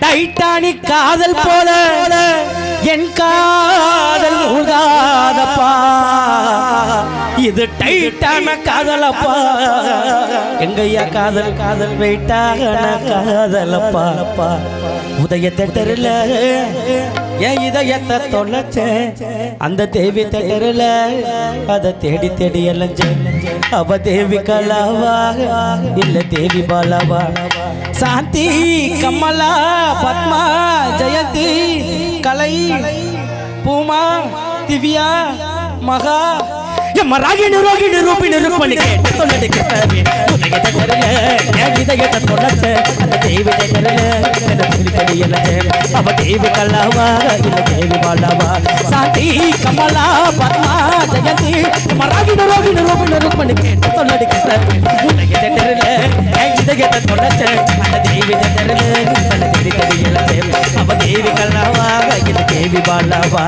Titanic காதல் போல என் காதல் இது டைட்டான காதலப்பா. எங்கய்யா காதல்? காதல் வெயிட்டான காதலப்பா. உதய தேட்டரில் என் இதயத்தை தொலைச்சேன். அந்த தேவி தேட்டரில் அதை தேடி தேடி அலைஞ்சேன். அவ தேவி கலாவா இல்ல தேவி பாலாவா? சாந்தி கமலா பத்மா ஜெயந்தி கலை பூமா திவ்யா மகா எம்ம ராகினி ரோகிணி ரூபினி ருக்மணி கிட்டவே உதய தகரல என் இதயத்தை தொலைச்ச அந்த தேவி தகரல என்ன துணி கடியல அவ தேவி கல்லாவா இல்ல தேவி பாலாவா சாந்தி கமலா பத்மா ஜெயந்தி. எம்ம ராகினி ரோகிணி ரூபினி கேட்டு சொல்லடி கிட்டவே உதய தகரல என் இதயத்தை தொலைச்ச அந்த தேவி தகரல என்ன துணி கடியல அவ தேவி கல்லாவா இல்ல தேவி பாலாவா